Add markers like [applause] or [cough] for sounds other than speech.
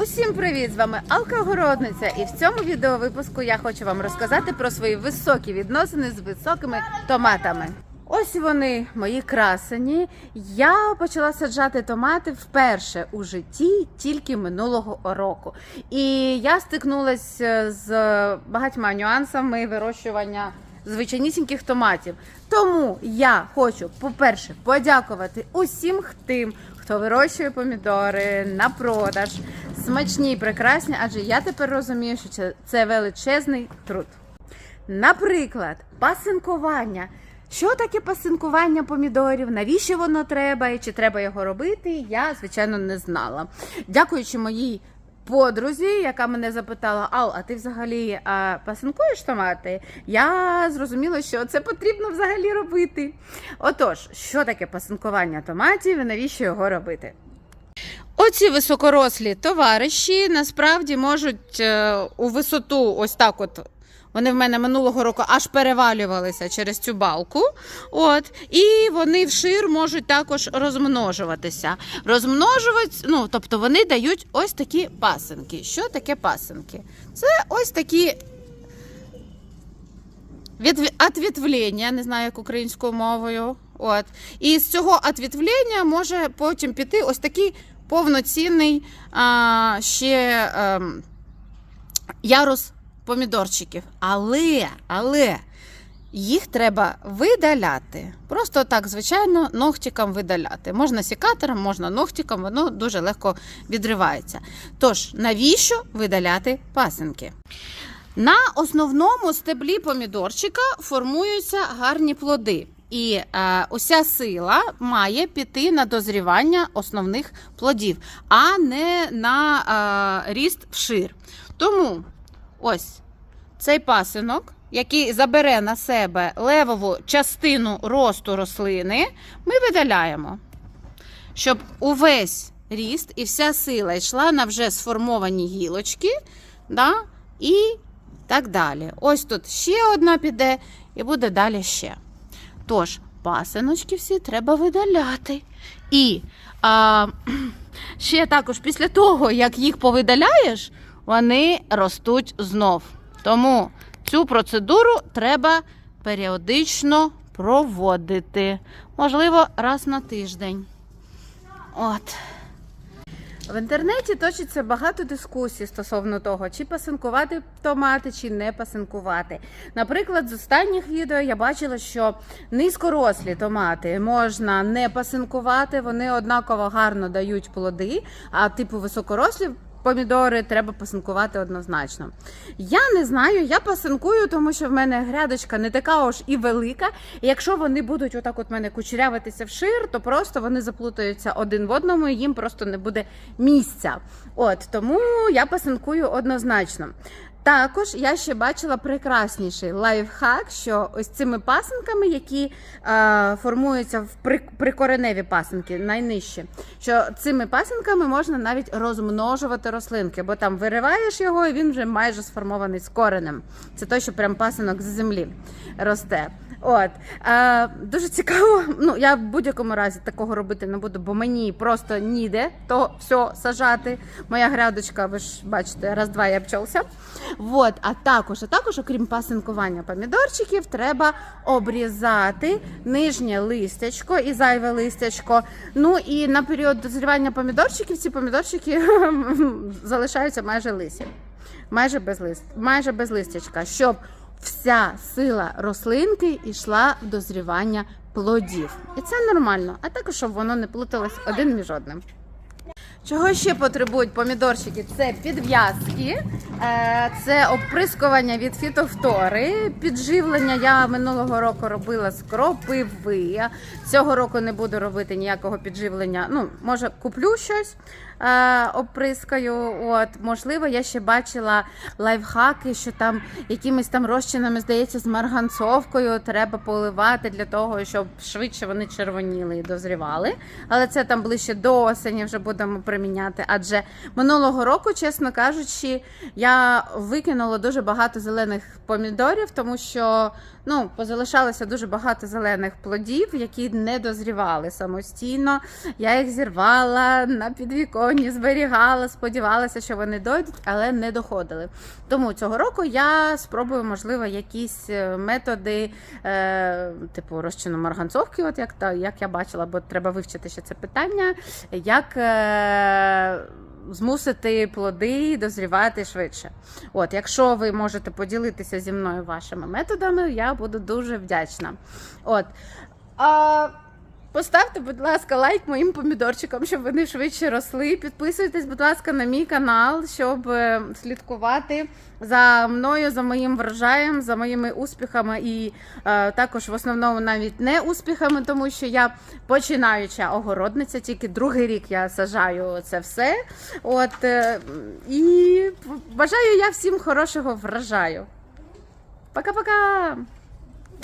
Усім привіт! З вами Алкогородниця, і в цьому відеовипуску я хочу вам розказати про свої високі відносини з високими томатами. Ось вони, мої красені. Я почала саджати томати вперше у житті тільки минулого року. І я стикнулася з багатьма нюансами вирощування звичайнісіньких томатів. Тому я хочу, по-перше, подякувати усім тим, хто вирощує помідори на продаж. Смачні і прекрасні, адже я тепер розумію, що це, величезний труд. Наприклад, пасинкування. Що таке пасинкування помідорів? Навіщо воно треба і чи треба його робити? Я, звичайно, не знала. Дякуючи моїй подрузі, яка мене запитала: Ал, а ти взагалі а, пасинкуєш томати? Я зрозуміла, що це потрібно взагалі робити. Отож, що таке пасинкування томатів і навіщо його робити? Оці високорослі товариші насправді можуть е, у висоту, ось так от. Вони в мене минулого року аж перевалювалися через цю балку. От, і вони вшир можуть також розмножуватися. Розмножувати, ну, тобто вони дають ось такі пасинки. Що таке пасинки? Це ось такі від, отвітвлення, не знаю, як українською мовою. От. І з цього отвітвлення може потім піти ось такий повноцінний а, ще ем, ярус помідорчиків. Але, але їх треба видаляти. Просто так, звичайно, ногтиком видаляти. Можна сікатором, можна ногтиком, воно дуже легко відривається. Тож, навіщо видаляти пасинки? На основному стеблі помідорчика формуються гарні плоди. І е, уся сила має піти на дозрівання основних плодів, а не на е, ріст вшир. Тому ось цей пасинок, який забере на себе левову частину росту рослини, ми видаляємо, щоб увесь ріст і вся сила йшла на вже сформовані гілочки. Да, і так далі. Ось тут ще одна піде, і буде далі ще. Тож, пасиночки всі треба видаляти. І а, [clears throat] ще також після того, як їх повидаляєш, вони ростуть знов. Тому цю процедуру треба періодично проводити. Можливо, раз на тиждень. От. В інтернеті точиться багато дискусій стосовно того, чи пасинкувати томати, чи не пасинкувати. Наприклад, з останніх відео я бачила, що низькорослі томати можна не пасинкувати, вони однаково гарно дають плоди, а типу високорослі. Помідори треба пасинкувати однозначно. Я не знаю, я пасинкую, тому що в мене грядочка не така уж і велика. І якщо вони будуть отак от мене кучерявитися в шир, то просто вони заплутаються один в одному, і їм просто не буде місця. От тому я пасинкую однозначно. Також я ще бачила прекрасніший лайфхак, що ось цими пасинками, які е, формуються в при, прикореневі пасинки, найнижчі, що цими пасинками можна навіть розмножувати рослинки, бо там вириваєш його, і він вже майже сформований з коренем. Це той, що прям пасинок з землі росте. От е, дуже цікаво. Ну я в будь-якому разі такого робити не буду, бо мені просто ніде то все сажати. Моя грядочка, ви ж бачите, раз-два я обчався. Вот, а також, а також, окрім пасинкування помідорчиків, треба обрізати нижнє листячко і зайве листячко. Ну і на період дозрівання помідорчиків ці помідорчики [laughs] залишаються майже лисі, майже без лист, майже без листячка, щоб вся сила рослинки йшла в дозрівання плодів. І це нормально, а також щоб воно не плуталось один між одним. Чого ще потребують помідорчики? Це підв'язки, е, це оприскування від фітофтори. Підживлення я минулого року робила з кропиви. Цього року не буду робити ніякого підживлення. Ну, може, куплю щось, е, оприскаю. От, можливо, я ще бачила лайфхаки, що там якимись там розчинами, здається, з марганцовкою треба поливати для того, щоб швидше вони червоніли і дозрівали. Але це там ближче до осені вже будемо приміняти. Адже минулого року, чесно кажучи, я викинула дуже багато зелених помідорів, тому що ну, позалишалося дуже багато зелених плодів, які не дозрівали самостійно. Я їх зірвала на підвіконні, зберігала, сподівалася, що вони дойдуть, але не доходили. Тому цього року я спробую, можливо, якісь е, методи, е, типу розчину марганцовки, от як, та, як я бачила, бо треба вивчити ще це питання. Як е, змусити плоди дозрівати швидше. От, якщо ви можете поділитися зі мною вашими методами, я буду дуже вдячна. От. А, Поставте, будь ласка, лайк моїм помідорчикам, щоб вони швидше росли. Підписуйтесь, будь ласка, на мій канал, щоб е, слідкувати за мною, за моїм врожаєм, за моїми успіхами і е, також в основному навіть не успіхами, тому що я починаюча огородниця, тільки другий рік я сажаю це все. От е, і бажаю я всім хорошого врожаю. Пока-пока!